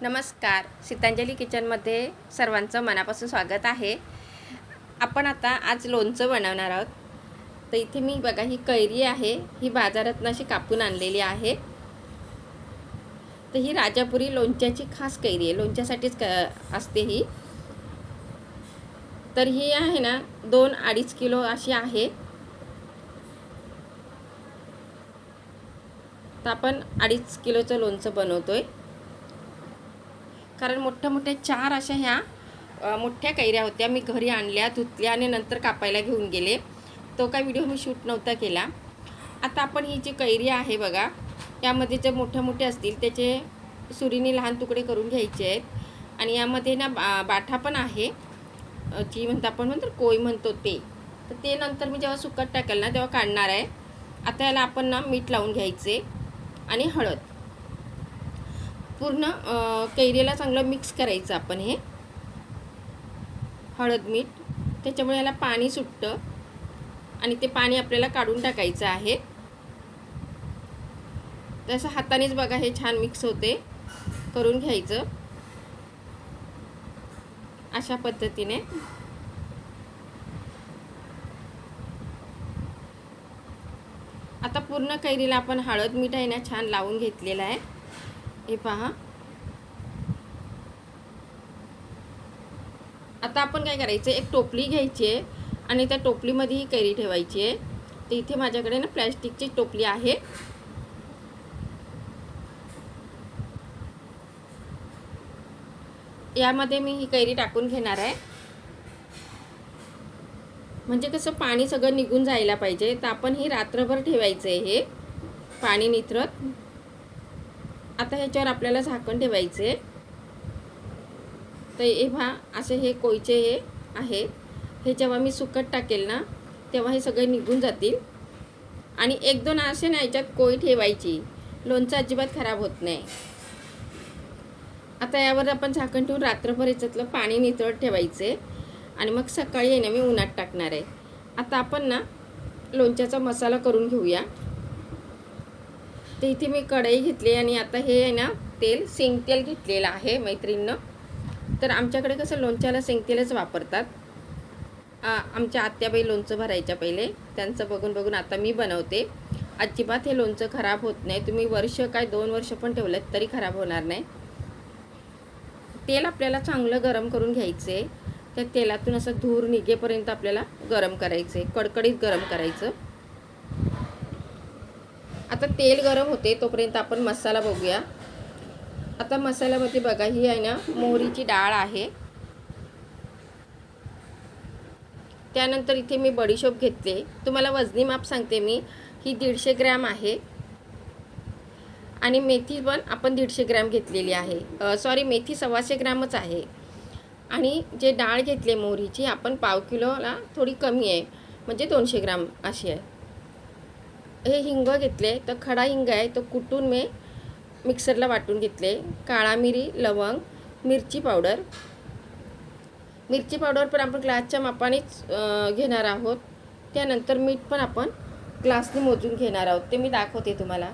नमस्कार. सीतांजली किचनमध्ये सर्वांचं मनापासून स्वागत आहे. आपण आता आज लोणचं बनवणार आहोत. तर इथे मी बघा ही कैरी आहे. ही बाजारातून अशी कापून आणलेली आहे. तर ही राजापुरी लोणच्याची खास कैरी आहे. लोणच्यासाठीच क असते ही. तर ही आहे ना दोन अडीच किलो अशी आहे. तर आपण अडीच किलोचं लोणचं बनवतो आहे कारण मोठ्या मोठ्या चार अशा ह्या मोठ्या कैऱ्या होत्या. मी घरी आणल्या धुतल्या आणि नंतर कापायला घेऊन गेले. तो काय व्हिडिओ मी शूट नव्हता केला. आता आपण ही जी कैरी आहे बघा यामध्ये जे मोठ्या मोठ्या असतील त्याचे सुरीने लहान तुकडे करून घ्यायचे आहेत. आणि यामध्ये ना बा बाठा पण आहे. जी म्हणतो आपण म्हणतो कोय म्हणतो ते. तर ते नंतर मी जेव्हा सुकट टाकेल ना तेव्हा काढणार आहे. आता याला आपण ना मीठ लावून घ्यायचे आणि हळद. पूर्ण कैरीला चांगलं मिक्स करायचं आपण हे. हळद मीठ. त्याच्यामुळे याला पाणी सुटतं. आणि ते पाणी आपल्याला काढून टाकायचं आहे. तसं हातानेच बघा हे छान मिक्स होते. करून घ्यायचं. अशा पद्धतीने. आता पूर्ण कैरीला आपण हळद मीठ आहे ना छान लावून घेतलेलं आहे. हे पहा. आता आपण काय करायचं एक टोपली घ्यायची आहे आणि त्या टोपलीमध्ये ही कैरी ठेवायची आहे. तर इथे माझ्याकडे ना प्लॅस्टिकची टोपली आहे. यामध्ये मी ही कैरी टाकून घेणार आहे. म्हणजे कसं पाणी सगळं निघून जायला पाहिजे. तर आपण ही रात्रभर ठेवायचं आहे हे पाणी निथरत आता ह्याच्यावर आपल्याला झाकण ठेवायचे. तर हे पहा असे हे कोयचे हे आहे हे जेव्हा मी सुकट टाकेल ना तेव्हा हे सगळे निघून जातील. आणि एक दोन असे ना याच्यात कोय ठेवायची. लोणचं अजिबात खराब होत नाही. आता यावर आपण झाकण ठेवून रात्रभर याच्यातलं पाणी नितळत ठेवायचे. आणि मग सकाळी आहे ना मी उन्हात टाकणार आहे. आता आपण ना लोणच्याचा मसाला करून घेऊया. तर इथे मी कढई घेतली आणि आता हे आहे ना तेल शेंगतेल घेतलेलं आहे मैत्रिणीनं. तर आमच्याकडे कसं लोणच्याला शेंगतेलच वापरतात. आमच्या आत्याबाई लोणचं भरायच्या पहिले. त्यांचं बघून बघून आता मी बनवते. अजिबात हे लोणचं खराब होत नाही. तुम्ही वर्ष काय दोन वर्ष पण ठेवलं तरी खराब होणार नाही. तेल आपल्याला चांगलं गरम करून घ्यायचं. आहे त्या तेलातून असं धूर निघेपर्यंत आपल्याला गरम करायचं आहे कडकडीत गरम करायचं. आता तेल गरम होते तोपर्यंत आपण मसाला बघूया. आता मसाल्यामध्ये बघा ही आहे ना मोहरीची डाळ आहे. त्यानंतर इथे मी बडीशोप घेतले. तुम्हाला वजनी माप सांगते मी. ही दीडशे ग्रॅम आहे. आणि मेथी पण आपण दीडशे ग्रॅम घेतलेली आहे. सॉरी मेथी सव्वाशे ग्रॅमच आहे. आणि जे डाळ घेतली मोहरीची आपण पाव किलोला थोडी कमी आहे. म्हणजे दोनशे ग्राम अशी आहे. हे हिंग घेतले तर खडा हिंग आहे तो कुटून मी मिक्सरला वाटून घेतले. काळा मिरी लवंग मिरची पावडर. मिरची पावडर पण आपण ग्लासच्या मापानेच घेणार आहोत. त्यानंतर मीठ पण आपण ग्लासने मोजून घेणार आहोत. ते मी दाखवते तुम्हाला.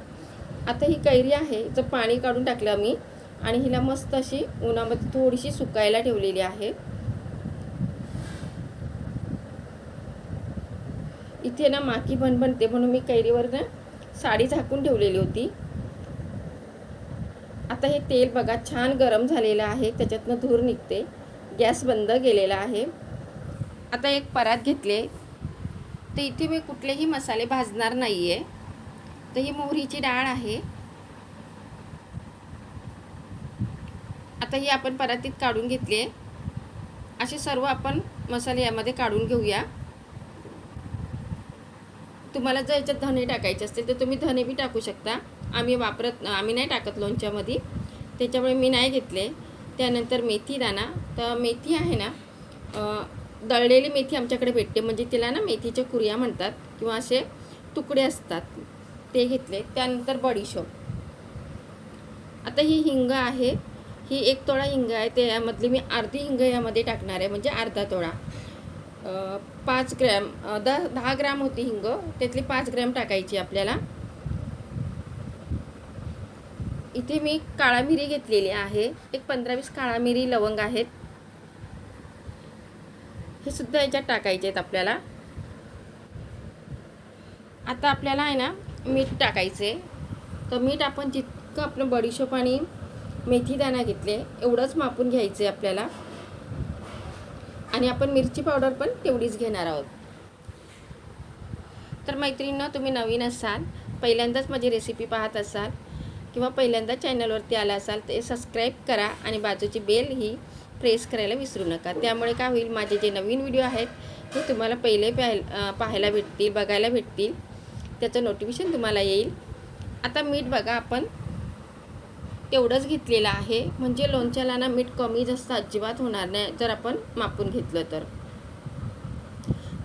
आता ही कैरी आहे जर पाणी काढून टाकलं मी आणि हिला मस्त अशी उन्हामध्ये थोडीशी सुकायला ठेवलेली आहे. इथे ना माकी बनते म्हणून मी कैरीवर ना साडी झाकून ठेवलेली होती. आता हे तेल बघा छान गरम झालेलं आहे. त्याच्यातनं धूर निघते. गॅस बंद केलेला आहे. आता एक परात घेतले. तर इथे मी कुठलेही मसाले भाजणार नाही आहे तर ही मोहरीची डाळ आहे. आता ही आपण परातीत काढून घेतली आहे असे सर्व आपण मसाले यामध्ये काढून घेऊया. तुम्हाला जर याच्यात धने टाकायचे असतील तर तुम्ही धने बी टाकू शकता. आम्ही वापरत आम्ही नाही टाकत लोणच्यामध्ये. त्याच्यामुळे मी नाही घेतले. त्यानंतर मेथी दाणा. तर मेथी आहे ना दळलेली मेथी आमच्याकडे भेटते. म्हणजे तिला ना मेथीच्या कुर्या म्हणतात किंवा असे तुकडे असतात. ते घेतले. त्यानंतर बडीशोप. आता ही हिंग आहे. ही एक तोळा हिंग आहे. त्यामधली मी अर्धी हिंग यामध्ये टाकणार आहे. म्हणजे अर्धा तोळा. पाच ग्रॅम द दहा ग्रॅम होती हिंग. त्यातली पाच ग्रॅम टाकायची आपल्याला. इथे मी काळा मिरी घेतलेली आहे. एक पंधरा वीस काळा मिरी लवंग आहेत. हे सुद्धा याच्यात टाकायचे आहेत आपल्याला. आता आपल्याला आहे ना मीठ टाकायचे. तर मीठ आपण जितकं आपलं बडीशोप आणि मेथीदाणा घेतले एवढंच मापून घ्यायचं आहे आपल्याला. आणि आपण मिरची पावडर पण तेवढीच घेणार आहोत. तर मैत्रिणींना तुम्ही नवीन असाल पहिल्यांदाच माझी रेसिपी पाहत असाल किंवा पहिल्यांदा चॅनलवरती आला असाल ते सबस्क्राईब करा आणि बाजूची बेल ही प्रेस करायला विसरू नका. त्यामुळे काय होईल माझे जे नवीन व्हिडिओ आहेत ते तुम्हाला पहिले पाहाय पाहायला भेटतील बघायला भेटतील. त्याचं नोटिफिकेशन तुम्हाला येईल. आता मीठ बघा आपण तेवढंच घेतलेलं आहे. म्हणजे लोणच्याला ना मीठ कमी जास्त अजिबात होणार नाही जर आपण मापून घेतलं तर.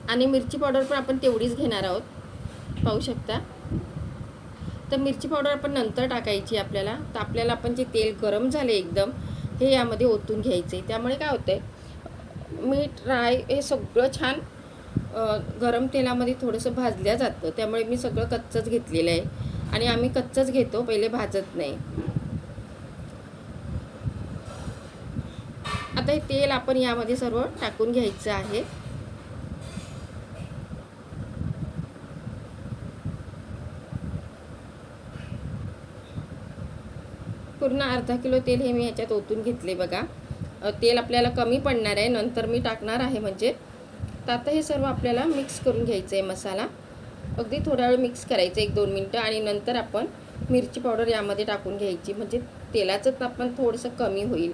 आणि मिरची पावडर पण आपण तेवढीच घेणार आहोत. पाहू शकता? तर मिरची पावडर आपण नंतर टाकायची आपल्याला. तर आपल्याला आपण जे तेल गरम झाले एकदम हे यामध्ये ओतून घ्यायचे. त्यामुळे काय होतं मीठ राय हे सगळं छान गरम तेलामध्ये थोडंसं भाजल्या जातं. त्यामुळे मी सगळं कच्चंच घेतलेलं आहे. आणि आम्ही कच्चंच घेतो पहिले भाजत नाही. आता हे तेल आपण यामध्ये सर्व टाकून घ्यायचं आहे. पूर्ण अर्धा किलो तेल हे मी ह्याच्यात ओतून घेतले बघा. तेल आपल्याला कमी पडणार आहे नंतर मी टाकणार आहे म्हणजे. तर आता हे सर्व आपल्याला मिक्स करून घ्यायचं आहे मसाला. अगदी थोडा वेळ मिक्स करायचं एक दोन मिनटं आणि नंतर आपण मिरची पावडर यामध्ये टाकून घ्यायची. म्हणजे तेलाचं तापमान थोडंसं कमी होईल.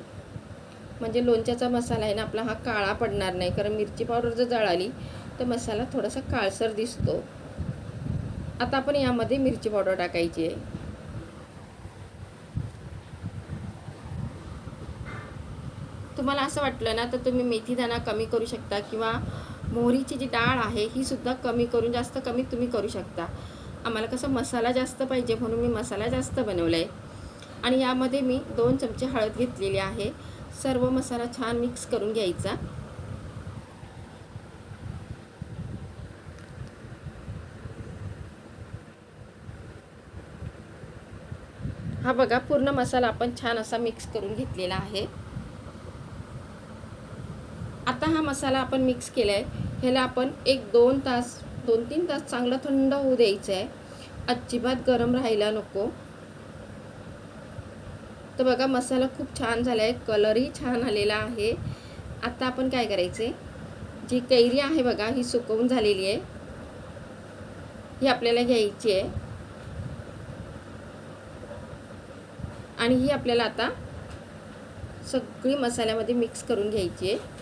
म्हणजे लोणच्याचा मसाला आहे ना आपला हा काळा पडणार नाही. कारण मिरची पावडर जर जळाली तर मसाला थोडासा काळसर दिसतो. आता आपण यामध्ये मिरची पावडर टाकायची आहे. तुम्हाला असं वाटलं ना तर तुम्ही मेथी दाणा कमी करू शकता किंवा मोहरीची जी डाळ आहे ही सुद्धा कमी करून जास्त कमी तुम्ही करू शकता. आम्हाला कसं मसाला जास्त पाहिजे म्हणून मी मसाला जास्त बनवला आहे आणि यामध्ये मी दोन चमचे हळद घेतलेली आहे. सर्व मसाला छान मिक्स करून घ्यायचा. हा बघा पूर्ण मसाला आपण छान असा मिक्स करून घेतलेला आहे. आता हा मसाला आपण मिक्स केला आहे ह्याला आपण एक दोन तास दोन तीन तास चांगला थंड होऊ द्यायचं आहे अजिबात गरम राहायला नको. तर बघा मसाला खूप छान झाला आहे कलरही छान आलेला आहे. आता आपण काय करायचे? जी कैरी आहे बघा ही सुकवून झालेली आहे. ही आपल्याला घ्यायची आहे. आणि ही आपल्याला आता सगळी मसाल्यामध्ये मिक्स करून घ्यायची आहे.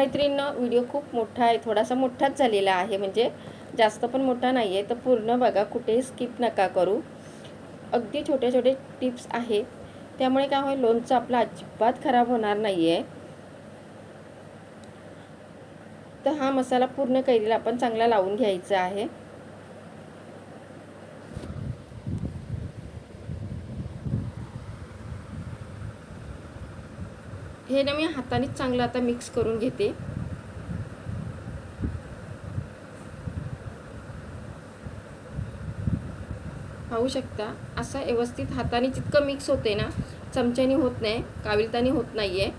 मैत्रिणींनो व्हिडिओ खूप मोठा आहे थोडासा मोठाच झालेला आहे म्हणजे जास्त पण मोठा नाही आहे तर पूर्ण बघा कुठेही स्किप नका करू. अगदी छोटे छोटे टिप्स आहेत. त्यामुळे काय होईल लोणचं आपलं अजिबात खराब होणार नाही आहे तर हा मसाला पूर्ण कैरीला आपण चांगला लावून घ्यायचा आहे. हे ना मी हातानेच चांगलं आता मिक्स करून घेते. पाहू शकता असा व्यवस्थित हाताने जितकं मिक्स होते ना चमच्याने होत नाही काविलताने होत नाही आहे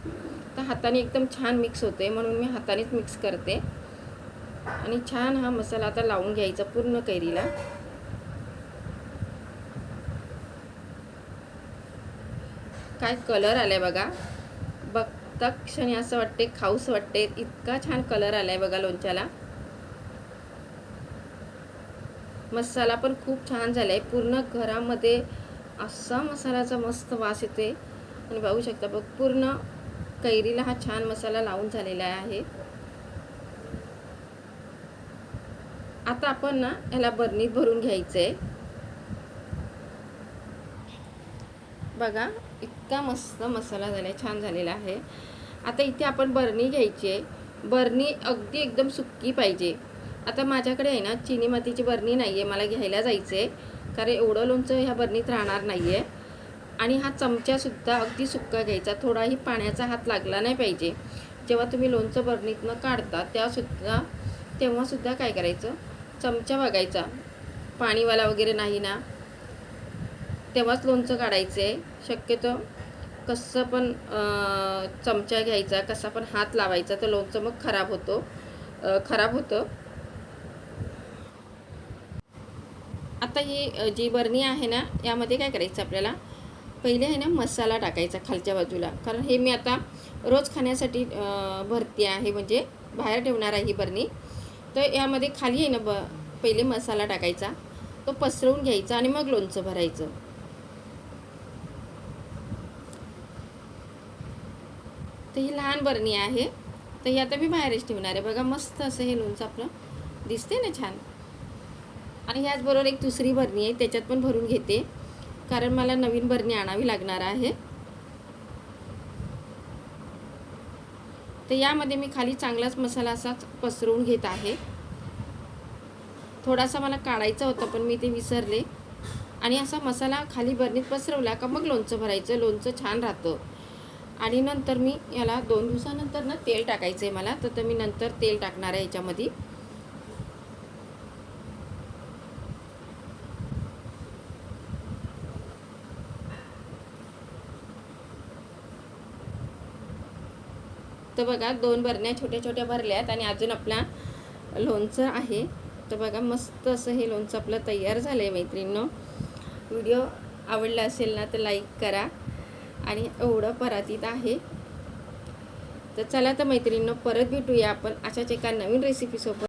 तर हाताने एकदम छान मिक्स होते म्हणून मी हातानेच मिक्स करते. आणि छान हा मसाला आता लावून घ्यायचा पूर्ण कैरीला. काय कलर आलाय बघा. बघता क्षणी असं वाटते खाऊस वाटते इतका छान कलर आलाय बघा लोणच्याला. मसाला पण खूप छान झालाय. पूर्ण घरामध्ये असा मसाल्याचा मस्त वास येते आणि पाहू शकता बघ पूर्ण कैरीला हा छान मसाला लावून झालेला आहे. आता आपण ना ह्याला बरणीत भरून घ्यायचं आहे बघा इतका मस्त मसाला झाला आहे छान झालेला आहे. आता इथे आपण बरणी घ्यायची आहे. बरणी अगदी एकदम सुक्की पाहिजे. आता माझ्याकडे आहे ना चिनी मातीची बरणी नाही आहे मला घ्यायला जायचं आहे कारण एवढं लोणचं ह्या बरणीत राहणार नाही आहे आणि हा चमचासुद्धा अगदी सुक्का घ्यायचा. थोडाही पाण्याचा हात लागला नाही पाहिजे. जेव्हा तुम्ही लोणचं बरणीतनं काढता त्यासुद्धा तेव्हासुद्धा काय करायचं? चमचा बघायचा. पाणीवाला वगैरे नाही ना. तेव्हाच लोणचं काढायचं आहे शक्यतो कसं पण चमचा घ्यायचा कसा पण हात लावायचा तर लोणचं मग खराब होतो. खराब होतं. आता ही जी बरणी आहे ना यामध्ये काय करायचं आपल्याला? पहिले आहे ना मसाला टाकायचा खालच्या बाजूला. कारण हे मी आता रोज खाण्यासाठी भरती आहे म्हणजे बाहेर ठेवणार आहे ही बरणी. तर यामध्ये खाली आहे ना ब पहिले मसाला टाकायचा. तो पसरवून घ्यायचा आणि मग लोणचं भरायचं. तर ही लहान बरणी आहे. तर ही आता मी बाहेरच ठेवणार आहे. बघा मस्त असं हे लोणचं आपलं दिसते ना छान. आणि ह्याचबरोबर एक दुसरी बरणी आहे. त्याच्यात पण भरून घेते. कारण मला नवीन बरणी आणावी लागणार आहे. तर यामध्ये मी खाली चांगलाच मसाला असाच पसरवून घेत आहे. थोडासा मला काढायचा होता पण मी ते विसरले. आणि असा मसाला खाली बरणीत पसरवला का मग लोणचं भरायचं? लोणचं छान राहतं. आणि नंतर मी याला दोन दिवसानंतर ना तेल टाकायचं आहे मला. तर तर मी नंतर तेल टाकणार आहे याच्यामध्ये. तर बघा दोन बरण्या छोट्या छोट्या भरल्यात आणि अजून आपला लोणचं आहे. तर बघा मस्त असं हे लोणचं आपलं तयार झालं आहे मैत्रिणीनं. व्हिडिओ आवडला असेल ना तर लाईक करा. आणि एवढं परातीत आहे. तर चला तर मैत्रिणीनं परत भेटूया आपण अशाच एका नवीन रेसिपीसोबत